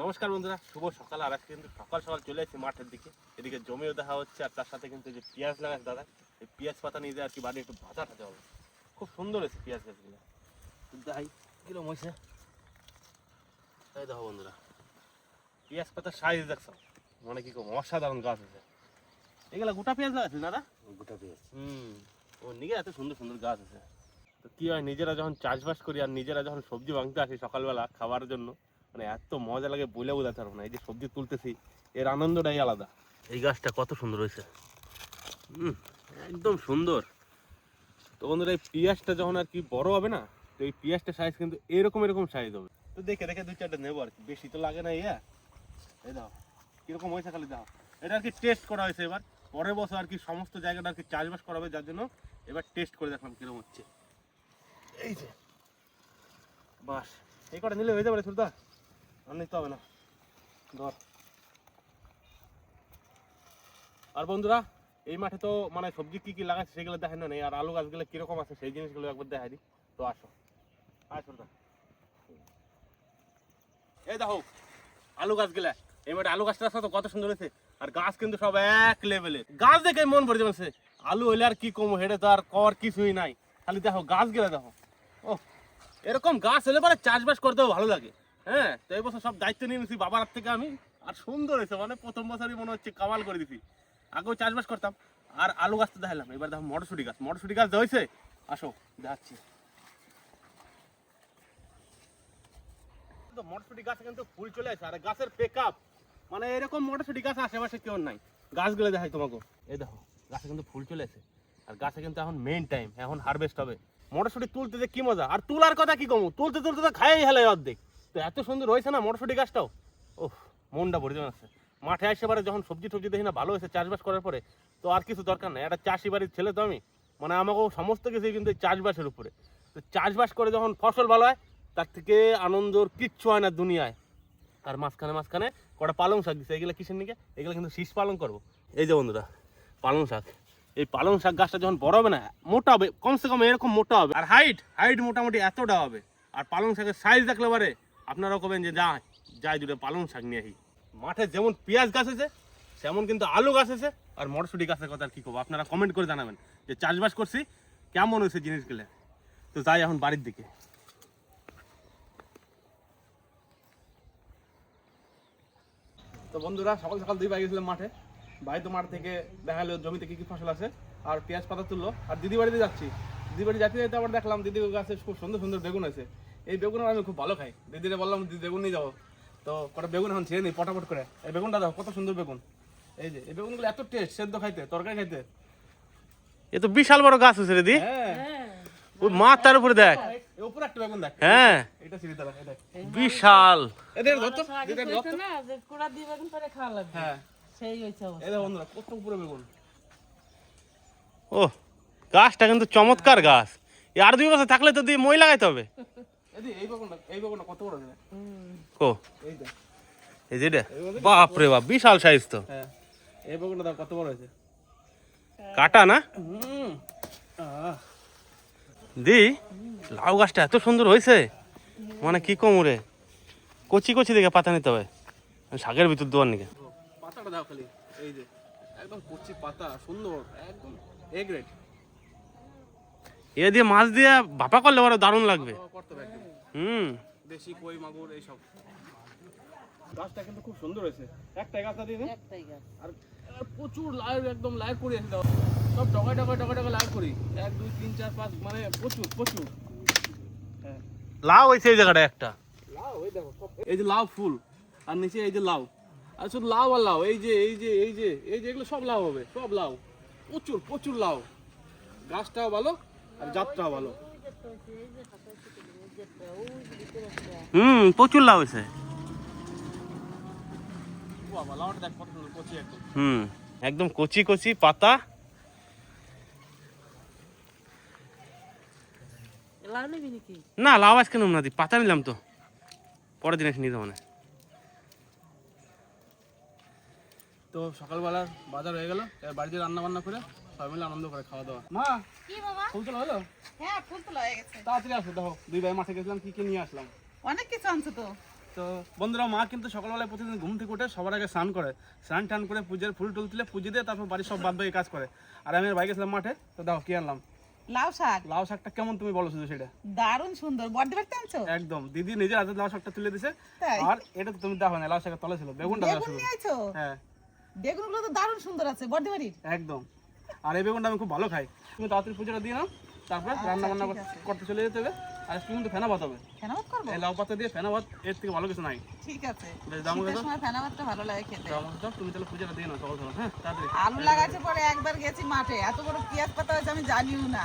নমস্কার বন্ধুরা শুভ সকাল। আর আজকে কিন্তু সকাল সকাল চলে এসেছি মাঠের দিকে। এদিকে জমিও দেখা হচ্ছে আর তার সাথে কিন্তু যে পেঁয়াজ লাগাচ্ছে দাদা এই পেঁয়াজ পাতা নিয়ে যায় আর কি বাড়ি একটু ভাজা টাজা হবে। খুব সুন্দর হয়েছে পেঁয়াজ গাছগুলো। যাই কিরম হয়েছে এই দেখো বন্ধুরা। পেঁয়াজ পাতার সাইজ দেখছ? মানে কি কম অসাধারণ গাছ আছে এগুলা গোটা পেঁয়াজ লাগাচ্ছে দাদা? গোটা পেঁয়াজ। হুম ও নিগে এত সুন্দর সুন্দর গাছ আছে তো কি হয় নিজেরা যখন চাষবাস করি আর নিজেরা যখন সবজি ভাঙতে আসি সকালবেলা খাওয়ার জন্য মানে এত মজা লাগে বলে বোঝাতে পারব না। এই যে সবজি তুলতেছি এর আনন্দটাই আলাদা। এই গাছটা কত সুন্দর হয়েছে। একদম সুন্দর। তো বন্ধুরা এই পেঁয়াজটা যখন আর কি বড় হবে না তো এই পেঁয়াজটা সাইজ কিন্তু এরকম এরকম সাইজ হবে। তো দেখে দেখে দুই চারটা নেব আর কি। বেশি তো লাগে না ইয়া এই দাও কীরকম হয়েছে খালি দাও। এটা আর কি টেস্ট করা হয়েছে এবার। পরের বছর আর কি সমস্ত জায়গাটা আর কি চাষবাস করা হবে যার জন্য এবার টেস্ট করে দেখলাম কীরকম হচ্ছে। এই যে বাস এই কটা নিলে হয়ে যাবে রে সুলতা আর নিতে হবে না। ধর। আর বন্ধুরা, এই মাঠে তো মানে সবজি কি কি লাগাচ্ছে সেগুলো দেখেন না নেই, আর আলু গাছগুলো কীরকম আছে সেই জিনিসগুলো একবার দেখাই দিই। তো আসো। সুলতা এই দেখো, আলু গাছগুলা। এই মাঠে আলু গাছটা তো কত সুন্দর হয়েছে। আর গাছ কিন্তু সব এক লেভেলে গাছ দেখে মন ভরে যাচ্ছে। আলু হলে আর কি কম, হেঁটে তো আর কর কিছুই নাই। খালি দেখো গাছ গেলে দেখো। ও এরকম গাছ হলে পরে চাষবাস করতেও ভালো লাগে। হ্যাঁ তো এই বছর সব দায়িত্ব নিয়ে নিয়েছি বাবার হাত থেকে আমি। আর সুন্দর হয়েছে মানে প্রথম বছরই মনে হচ্ছে কামাল করে দিছি। আগেও চাষবাস করতাম, আর আলু গাছ তো দেখালাম এবার দেখো মটরশুটি গাছ। মটরশুটি গাছ হয়েছে আসো, দেখাচ্ছি। মটরশুটি গাছে কিন্তু ফুল চলে আসে, আর গাছের পেক মানে এরকম মটরশুটি গাছ আশেপাশে কেউ নাই। গাছগুলো দেখাই তোমাকে। এই দেখো, গাছে কিন্তু ফুল চলে আসে, আর গাছে কিন্তু এখন মেইন টাইম এখন হারভেস্ট হবে। মটরশুটি তুলতে যে কি মজা, আর তুলার কথা কি কমু? তুলতে তুলতে তো খাই হেলে অর্ধেক। তো এত সুন্দর হয়েছে না মটরশুটি গাছটাও? ওহ মনটা ভরে যাচ্ছে। মাঠে আসে পারে যখন সবজি টবজি দেখি না, ভালো হয়েছে চাষবাস করার পরে, তো আর কিছু দরকার নেই। একটা চাষি বাড়ির ছেলে তো আমি মানে আমাকেও সমস্ত কিছুই কিন্তু চাষবাসের উপরে। তো চাষবাস করে যখন ফসল ভালো হয়, তার থেকে আনন্দর কিচ্ছু হয় না দুনিয়ায়। আর মাঝখানে মাঝখানে কটা পালং শাক দিচ্ছে এগুলো কিসের নিকে? এগুলো কিন্তু শীষ পালন করব। এই যে বন্ধুরা, পালং শাক। এই পালং শাক গাছটা যখন বড় হবে না, মোটা হবে, কমসে কম এরকম মোটা হবে। আর হাইট হাইট মোটামুটি এতটা হবে। আর পালং শাকের সাইজ দেখলে পারে আপনারাও কবেন যে যা, যাই দুটো পালং শাক নিয়ে আসি। মাঠে যেমন পেঁয়াজ গাছ আছে সেমন কিন্তু আলু গাছ আছে আর মটরশুটি গাছের কথা আর কি করব আপনারা কমেন্ট করে জানাবেন যে চাষবাস করছি, কেমন হয়েছে জিনিসগুলো। তো যাই এখন বাড়ির দিকে। তো বন্ধুরা, সকাল সকাল দুই ভাই গেছিলাম মাঠে। ভাই তো মাঠ থেকে দেখাল জমিতে কি কি ফসল আছে, আর পেঁয়াজ পাতা তুললো। আর দিদি বাড়িতে যাচ্ছি। দিদি বাড়ি যেতে আবার দেখলাম দিদি গাছে খুব সুন্দর সুন্দর বেগুন আছে এই বেগুন আমি খুব ভালো খাই। দিদিরে বললাম দিদি বেগুন নিয়ে যাব তো কটা বেগুন এখন ছেড়ে নিই পটাপট করে। এই বেগুনটা দেখো কত সুন্দর বেগুন। এই যে এই বেগুনগুলো এত টেস্ট সেদ্ধ খাইতে তরকারি খাইতে। এ তো বিশাল বড় গাছ আছে রে দি। হ্যাঁ। ওই মাথার উপরে দেখ। উপরে একটা বেগুন দেখ। হ্যাঁ। এটা সিঁড়ি তারা এটা। বিশাল। এদের ধরতো। দিদি ধরতো না যে কুড়া দিয়ে বেগুন পরে খাওয়া লাগবে। হ্যাঁ। সেই হয়েছে অবস্থা। এই বন্ধুরা কত উপরে বেগুন। ও গাছটা কিন্তু চমৎকার গাছ। আর দুই বছর থাকলে তো দিয়ে মই লাগাইতে হবে। এই যে এই যে বাপ রে বাপ বিশাল সাইজ তো। হ্যাঁ এই বেগুনটা দাও কত বড় হয়েছে? কাটা না? দি লাউ গাছটা এত সুন্দর হয়েছে। মানে কি কম রে? কচি কচি দেখে পাতা নিতে হবে। শাকের ভিতর দেওয়ার নাকি। পাতাটা দাও খালি এই যে। একদম কচি পাতা সুন্দর একদম এ গ্রেড এ দিয়ে মাছ দিয়ে ভাপা করলে বড় দারুণ লাগবে। হুম। দেশি কই মাগুর এইসব। গাছটা কিন্তু খুব সুন্দর হয়েছে। একটাই গাছটা দিয়ে একটাই গাছ। আর প্রচুর লাইভ একদম লাইভ করি আছে দাও সব ডগায় ডগায় ডগায় ডগায় লাইভ করি। এক দুই তিন চার পাঁচ মানে প্রচুর প্রচুর। হ্যাঁ। লাউ হয়েছে এই জায়গাটা একটা। লাউ এই দেখো এই যে লাউ ফুল আর নিচে এই যে লাউ। আর শুধু লাউ আর লাউ এই যে এই যে এই যে এই যে এগুলো সব লাউ হবে সব লাউ। প্রচুর প্রচুর লাউ। গাছটাও ভালো আর জাতটাও ভালো। হুম প্রচুর লাউ হয়েছে। হুম একদম কচি কচি পাতা। না লাউ আজকে নেব না দি পাতা নিলাম তো। পরের দিন এসে নিতে মানে তো সকালবেলা বাজার হয়ে গেল এবার বাড়িতে রান্না বান্না করে সবাই মিলে আনন্দ করে খাওয়া দাওয়া। মা কি বাবা? ফুল তোলা হলো? হ্যাঁ ফুল তোলা হয়ে গেছে। তাড়াতাড়ি আসো দেখো দুই ভাই মাঠে গেছিলাম কি কি নিয়ে আসলাম। অনেক কিছু আনছো তো। তো বন্ধুরা মা কিন্তু সকালবেলায় প্রতিদিন ঘুম থেকে উঠে সবার আগে স্নান করে। স্নান টান করে পুজোর ফুল টুল তুলে পুজো দিয়ে তারপর বাড়ির সব বাদ বাকি কাজ করে। আর আমি আর বাইকে ছিলাম মাঠে তো দেখো কি আনলাম। লাউ শাক। লাউ শাকটা কেমন তুমি বলো শুধু সেটা। দারুণ সুন্দর। আনছো? একদম। দিদি নিজের হাতে লাউ শাকটা তুলে দিছে। আর এটা তো তুমি দেখো না লাউ শাকের তলে ছিল বেগুনটা বেগুন নিয়েছো হ্যাঁ। বেগুনগুলো তো দারুণ সুন্দর আছে বাড়ির। একদম। আর এই বেগুনটা আমি খুব ভালো খাই। তুমি তাড়াতাড়ি পুজোটা দিয়ে নাও তারপর রান্না বান্না করতে চলে যেতে হবে। আর আজকে কিন্তু ফেনা ভাত হবে। কেন ভাত করব? এই লাউ পাতা দিয়ে ফেনা ভাত এর থেকে ভালো কিছু নাই। ঠিক আছে। শীতের সময় ফেনা ভাতটা ভালো লাগে খেতে। তো আমার দাও, তুমি তাহলে পুজোটা দিয়ে নাও সকাল সকাল হ্যাঁ? তাড়াতাড়ি। আলু পরে একবার গেছি মাঠে। এত বড় পেঁয়াজ পাতা হয়েছে আমি জানিও না।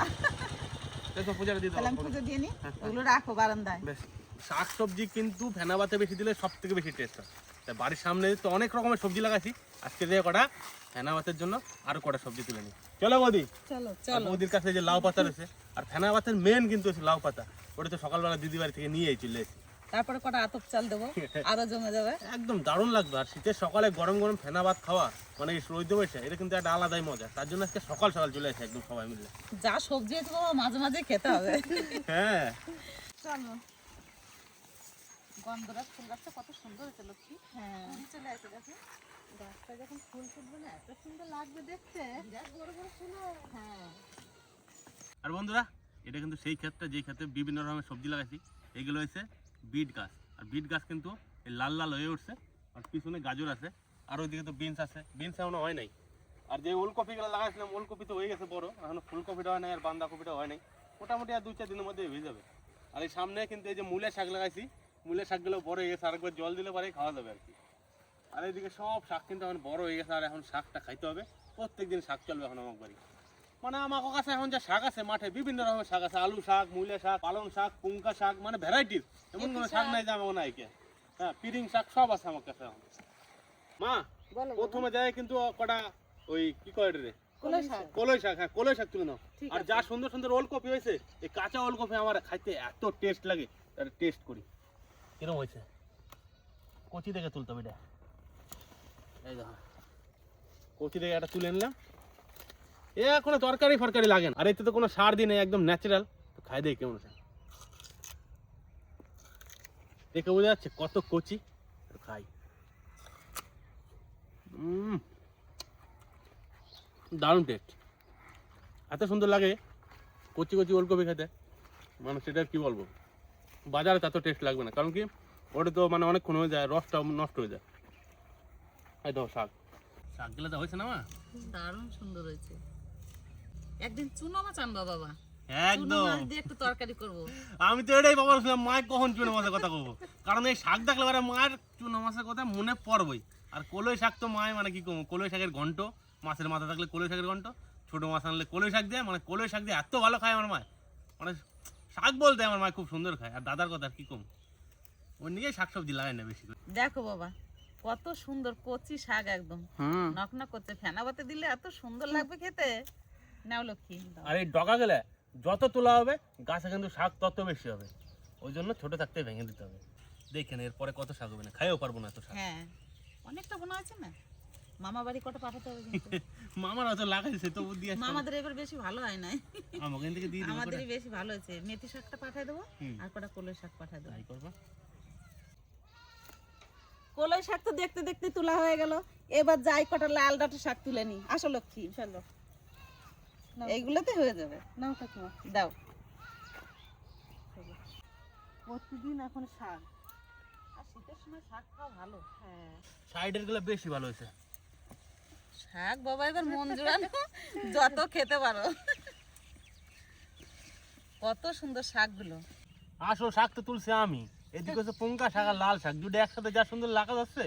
তো পুজোটা দিয়ে তাহলে আমি দাও পুজো দিয়ে নি? ওগুলো রাখো বারান্দায়। বেশ শাক সবজি কিন্তু ফেনাবাতে বেশি দিলে সব থেকে বেশি টেস্ট হয়। তাই বাড়ির সামনে তো অনেক রকমের সবজি লাগাইছি। আজকে দিয়ে কটা ফেনাবাতের জন্য আরও কটা সবজি তুলে নিই। চলো বৌদি। চলো চলো। বৌদির কাছে যে লাউ পাতা রয়েছে আর ফেনাবাতের মেন কিন্তু হচ্ছে লাউ পাতা। ওটা তো সকালবেলা দিদি বাড়ি থেকে নিয়েই চলে এসেছি। তারপরে কটা আতপ চাল দেবো? আরও জমে যাবে? একদম দারুণ লাগবে। আর শীতের সকালে গরম গরম ফেনা ভাত খাওয়া মানে রোদ বসে এটা কিন্তু একটা আলাদাই মজা। তার জন্য আজকে সকাল সকাল চলে আসে একদম সবাই মিলে। যা সবজি বাবা মাঝে মাঝে খেতে হবে। হ্যাঁ। চলো। গন্ধরাজ ফুল গাছটা কত সুন্দর হয়েছে লক্ষ্মী। হ্যাঁ। চলে আসে দেখো। গাছটা যখন ফুল ফুটবে না এত সুন্দর লাগবে দেখতে। বিরাট বড় বড় ফুল। হ্যাঁ। আর বন্ধুরা এটা কিন্তু সেই ক্ষেত্রে যেই ক্ষেত্রে বিভিন্ন রকমের সবজি লাগাইছি এগুলো হচ্ছে বিট গাছ। আর বিট গাছ কিন্তু এই লাল লাল হয়ে উঠছে আর পিছনে গাজর আছে আর ওইদিকে তো বিনস আছে। বিনস এখনও হয় নাই। আর যে ওলকপিগুলো লাগাইছিলাম ওলকপি তো হয়ে গেছে বড় এখনও ফুলকপিটা হয় নাই আর বাঁধাকপিটা হয় নাই। মোটামুটি আর দুই চার দিনের মধ্যে হয়ে যাবে। আর এই সামনে কিন্তু এই যে মূলের শাক লাগাইছি মূলের শাকগুলো বড় হয়ে গেছে আরেকবার জল দিলে পরে খাওয়া যাবে আর কি। আর এইদিকে সব শাক কিন্তু এখন বড় হয়ে গেছে আর এখন শাকটা খাইতে হবে। প্রত্যেকদিন শাক চলবে এখন আমার বাড়ি। মানে আমার কাছে এখন যা শাক আছে মাঠে বিভিন্ন রকমের শাক আছে আলু শাক মূলা শাক পালং শাক পুঙ্কা শাক মানে ভ্যারাইটিস এমন কোনো শাক নাই যে আমার নাই হ্যাঁ পিরিং শাক সব আছে আমার কাছে এখন। মা প্রথমে যায় কিন্তু কটা ওই কি কয় রে কলই শাক। কলই শাক হ্যাঁ কলই শাক তুলে নাও। আর যা সুন্দর সুন্দর ওলকপি হয়েছে এই কাঁচা ওলকপি আমার খাইতে এত টেস্ট লাগে তার টেস্ট করি। কিরম হয়েছে? কচি থেকে তুলতে হবে এটা। এই দেখো। কচি থেকে একটা তুলে নিলাম। এ, কোনো তরকারি ফরকারি লাগে না। আর এতে তো কোনো সার দিই নেই, একদম ন্যাচারাল তো খাই দেয় কেমন আছে দেখে বোঝা যাচ্ছে কত কচি। খাই। দারুণ টেস্ট এত সুন্দর লাগে কচি কচি ওলকপি খেতে। মানে সেটা কি বলব? বাজারে তত টেস্ট লাগবে না। কারণ কি ওটা তো মানে অনেকক্ষণ হয়ে যায় রসটা নষ্ট হয়ে যায়। এই দেখো শাক। শাকগুলো তো হয়েছে না মা? দারুণ সুন্দর হয়েছে। একদিন চুনো মাছ আনবা বাবা। চুনো একদম একটু তরকারি করব। আমি তো এটাই বাবা শুনলাম মায়ের কখন চুনো মাছের কথা কবো কারণ এই শাক দেখলে পরে মায়ের চুনো মাছের কথা মনে পড়বই। আর কলই শাক তো মায় মানে কি কমো কলই শাকের ঘন্ট। মাছের মাথা থাকলে কলই শাকের ঘন্ট। ছোট মাছ আনলে কলই শাক দেয় মানে কলই শাক দিয়ে এত ভালো খায় আমার মায়। মানে শাক বলতে আমার মায় খুব সুন্দর খায় আর দাদার কথা কি কম? ওর নিজেই শাক সবজি লাগায় না বেশি করে। দেখো বাবা কত সুন্দর কচি শাক একদম। হুম। নকনক করছে ফেনাবাতে দিলে এত সুন্দর লাগবে খেতে। নাও লক্ষ্মী। আর এই ডগা গেলে যত তোলা হবে গাছে কিন্তু শাক তত বেশি হবে। ওই জন্য ছোট থাকতে ভেঙে দিতে হবে। দেখেন এরপরে কত শাক হবে না খাইও পারব না এত শাক। হ্যাঁ অনেকটা বোনা আছে না? মামা বাড়ি কটা পাঠাতে হবে কিন্তু। মামার হয়তো লাগাইছে তবু দিয়ে মামাদের এবার বেশি ভালো হয় নাই। আমাকে থেকে দিয়ে দিবো আমাদেরই বেশি ভালো হয়েছে। মেথি শাকটা পাঠাই দেবো আর কটা কলই শাক পাঠাই দেবো। তাই করব। কলই শাক তো দেখতে দেখতে তোলা হয়ে গেল। এবার যাই কটা লাল ডাটা শাক তুলে নি আসো লক্ষ্মী চলো। এইগুলোতে হয়ে যাবে। নাও কাকিমা দাও। প্রতিদিন এখন শাক। আর শীতের সময় শাক খাওয়া ভালো। হ্যাঁ। সাইডেরগুলো বেশি ভালো হয়েছে। শাক বাবা এবার মন জোড়ানো যত খেতে পারো। কত সুন্দর শাকগুলো। আসল শাক তো তুলছি আমি। এদিকে হচ্ছে পুঙ্কা শাক আর লাল শাক দুটো একসাথে যা সুন্দর লাগা যাচ্ছে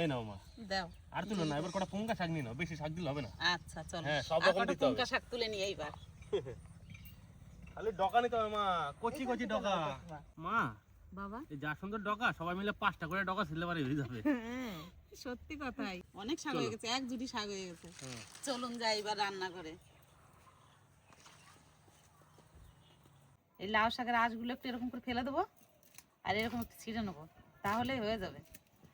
এই নাও মা। দাও। আর তুলো না এবার কটা পুঙ্কা শাক নিয়ে নাও বেশি শাক দিলে হবে না। আচ্ছা চলো। হ্যাঁ, সব রকম দিতে হবে। পুঙ্কা শাক তুলে নিয়ে এইবার। খালি ডকা নিতে হবে মা কচি কচি ডকা। মা বাবা। এই যা সুন্দর ডকা সবাই মিলে পাঁচটা করে ডকা ছিলে পারে হয়ে যাবে সত্যি কথাই। অনেক শাক হয়ে গেছে এক জুটি শাক হয়ে গেছে। চলুন যাই এবার রান্না করে। এই লাউ শাকের আঁশগুলো একটু এরকম করে ফেলে দেবো আর এরকম একটু ছিঁড়ে নেব। তাহলে হয়ে যাবে।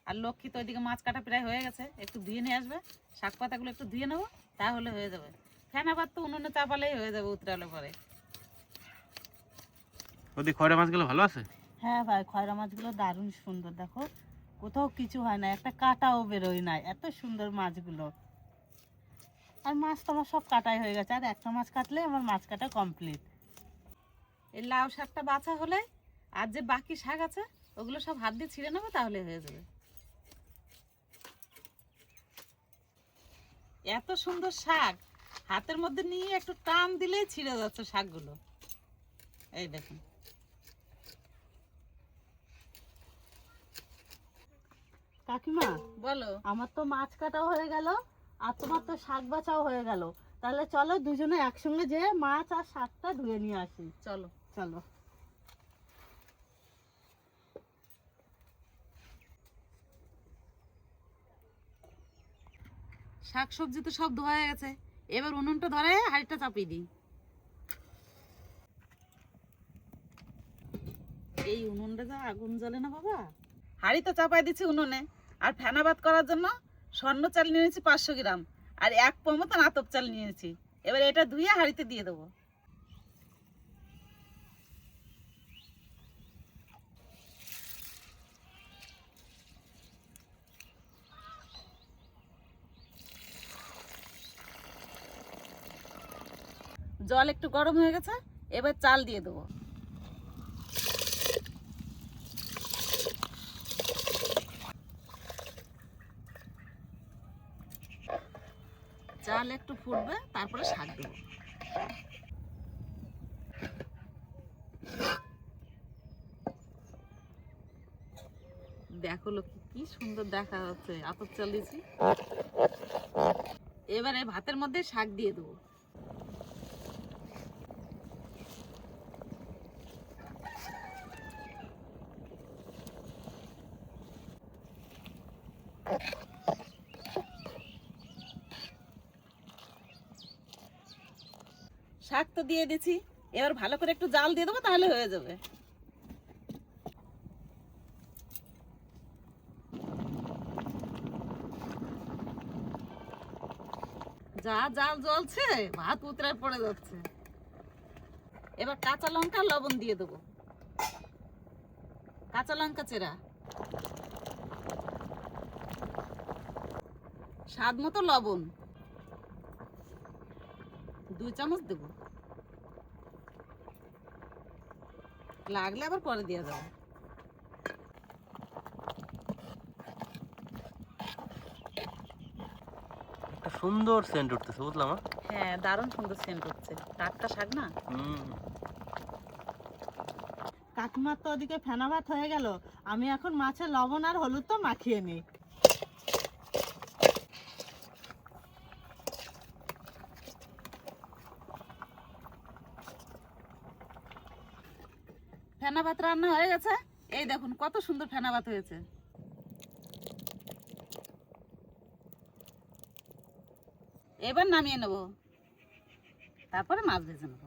আর লক্ষ্মী তো ওইদিকে মাছ কাটা প্রায় হয়ে গেছে একটু ধুয়ে নিয়ে আসবে। শাক পাতাগুলো একটু ধুয়ে নেব তাহলে হয়ে যাবে। ফেনা ভাত তো উনুনে চাপালেই হয়ে যাবে উতরালে পরে। ওদি খয়রা মাছগুলো ভালো আছে? হ্যাঁ ভাই খয়রা মাছগুলো দারুণ সুন্দর দেখো। কোথাও কিছু হয় না, একটা কাটাও বেরোয় না, এত সুন্দর মাছগুলো। আর মাছ তো আমার সব কাটাই হয়ে গেছে, আর একটা মাছ কাটলে আমার মাছ কাটা কমপ্লিট এই লাউ শাকটা বাছা হলে, আর যে বাকি শাক আছে, ওগুলো সব হাত দিয়ে ছিঁড়ে নেব, তাহলে হয়ে যাবে। এত সুন্দর শাক, হাতের মধ্যে নিয়ে একটু টান দিলেই ছিঁড়ে যাচ্ছে শাকগুলো। এই দেখুন। কাকিমা বলো। আমার তো মাছ কাটাও হয়ে গেল আর তোমার তো শাক বাছাও হয়ে গেল। তাহলে চলো দুজনে একসঙ্গে যে মাছ আর শাকটা ধুয়ে নিয়ে আসি। চলো। চলো। শাক সবজি তো সব ধোয়া হয়ে গেছে। এবার উনুনটা ধরে হাঁড়িটা চাপিয়ে দিই। এই উনুনটা যা আগুন জ্বলে না বাবা? হাঁড়ি তো চাপাই দিচ্ছি উনুনে। আর ফেনা ভাত করার জন্য স্বর্ণ চাল নিয়েছি পাঁচশো গ্রাম, আর এক পো মতন আতপ চাল নিয়েছি এবার এটা ধুয়ে হাঁড়িতে দিয়ে দেবো। জল একটু গরম হয়ে গেছে, এবার চাল দিয়ে দেবো চাল একটু ফুটবে, তারপরে শাক দেবো। দেখো লোক কি সুন্দর দেখা যাচ্ছে, আতর এবারে ভাতের মধ্যে শাক দিয়ে দেবো। শাক তো দিয়ে দিয়েছি এবার ভালো করে একটু জাল দিয়ে দেবো, তাহলে হয়ে যাবে। যা জাল জ্বলছে, ভাত উতরায় পড়ে যাচ্ছে। এবার কাঁচা লঙ্কা, লবণ দিয়ে দেবো। কাঁচা লঙ্কা চেরা। স্বাদ মতো লবণ। দুই চামচ দেবো। লাগলে আবার পরে দিয়ে যাবে একটা সুন্দর সেন্ট উঠতেছে বুঝলাম হ্যাঁ? দারুণ সুন্দর সেন্ট উঠছে। টাটকা শাক না? হুম। কাকিমার তো ওদিকে ফেনা ভাত হয়ে গেল। আমি এখন মাছের লবণ আর হলুদ তো মাখিয়ে নিই। ফেনা ভাত রান্না হয়ে গেছে। এই দেখুন, কত সুন্দর ফেনা ভাত হয়েছে। এবার নামিয়ে নেব। তারপরে মাছ ভেজে নেব।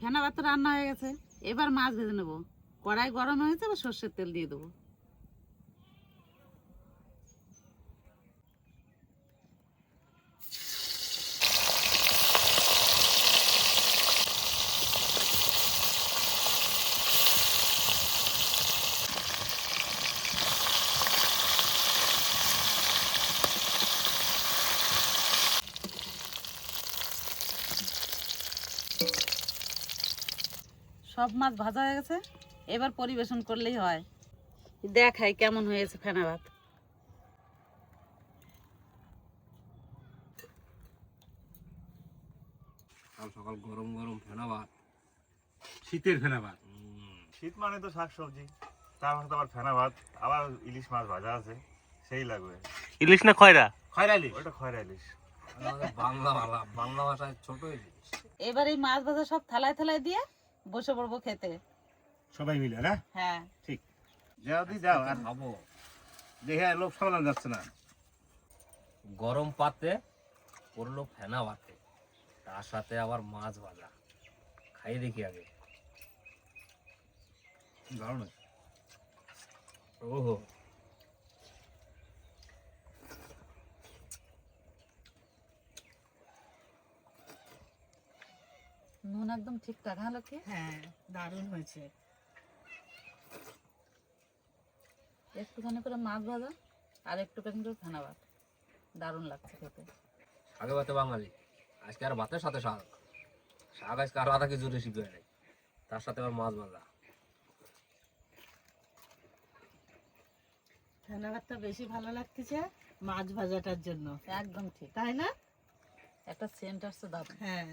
ফেনা ভাত রান্না হয়ে গেছে। এবার মাছ ভেজে নেব। কড়াই গরম হয়েছে, এবার সর্ষের তেল দিয়ে দেবো। সব মাছ ভাজা হয়ে গেছে। এবার পরিবেশন করলেই হয়। দেখাই কেমন হয়েছে ফেনা ভাত? সকাল সকাল গরম গরম ফেনা ভাত। শীতের ফেনা ভাত। শীত মানে তো শাক সবজি তার মধ্যে আবার ফেনা ভাত আবার ইলিশ মাছ ভাজা আছে সেই লাগবে। ইলিশ না খয়রা? খয়রালি ওইটা খয়রা ইলিশ। বাংলা বাংলা বাংলা ভাষায় ছোট জিনিস এবার এই মাছ ভাজা সব থালায় থালায় দিয়ে বসে পড়ব খেতে। সবাই মিলে না? হ্যাঁ। ঠিক। যাও দি যাও আর খাব। দেখে লোক সামলানো যাচ্ছে না। গরম পাতে করল ফেনা ভাতে। তার সাথে আবার মাছ ভাজা। খাই দেখি আগে। দারুণ ওহো। নুন একদম ঠিকঠাক হ্যাঁ লক্ষ্মী হ্যাঁ দারুণ হয়েছে। একটুখানি করে মাছ ভাজা আর একটুখানি করে ফেনা ভাত। দারুণ লাগছে খেতে। শাকে ভাতে বাঙালি। আজকে আর ভাতের সাথে শাক। শাক আজকে আর আধা কিছু রেসিপি হয় নাই। তার সাথে আবার মাছ ভাজা। ফেনা ভাতটা বেশি ভালো লাগতেছে মাছ ভাজাটার জন্য। একদম ঠিক। তাই না? একটা সেন্ট আসছে দারুণ। হ্যাঁ।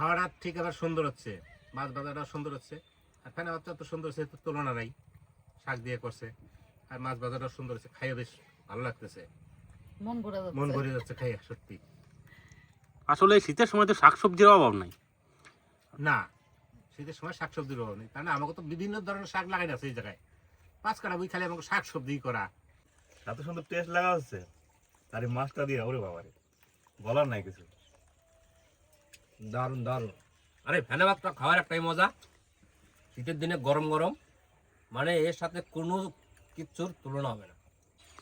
খাওয়াটা ঠিক আবার সুন্দর হচ্ছে মাছ ভাজাটা সুন্দর হচ্ছে আর ফেনা ভাতটা তো সুন্দর হচ্ছে তুলনা নাই শাক দিয়ে করছে আর মাছ ভাজাটা সুন্দর হচ্ছে খাইয়ে বেশ ভালো লাগতেছে। মন ভরে মন যাচ্ছে ভরে যাচ্ছে খাইয়ে সত্যি। আসলে এই শীতের সময় তো শাকসবজির অভাব নাই। না শীতের সময় শাক সবজির অভাব নেই তার না আমাকে তো বিভিন্ন ধরনের শাক লাগাই আছে এই জায়গায়। পাঁচ কাটা বই খালি আমাকে শাক সবজি করা। এত সুন্দর টেস্ট লাগা হচ্ছে আর এই মাছটা দিয়ে ওরে বাবারে বলার নাই কিছু। দারুণ দারুণ। আরে, ফেনা ভাতটা খাওয়ার একটাই মজা। শীতের দিনে গরম গরম। মানে এর সাথে কোনো কিচ্ছুর তুলনা হবে না।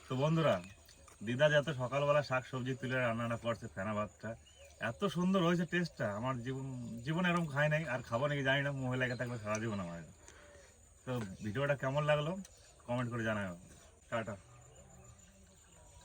তো বন্ধুরা, দিদা যত সকালবেলা শাক সবজি তুলে রান্নাটা করছে ফেনা ভাতটা, এত সুন্দর হয়েছে টেস্টটা আমার জীবন, জীবনে এরকম খাই নাই, আর খাব নাকি জানি না মুখে লেগে থাকবে সারা জীবন আমার। তো ভিডিওটা কেমন লাগল? কমেন্ট করে জানাও টাটা।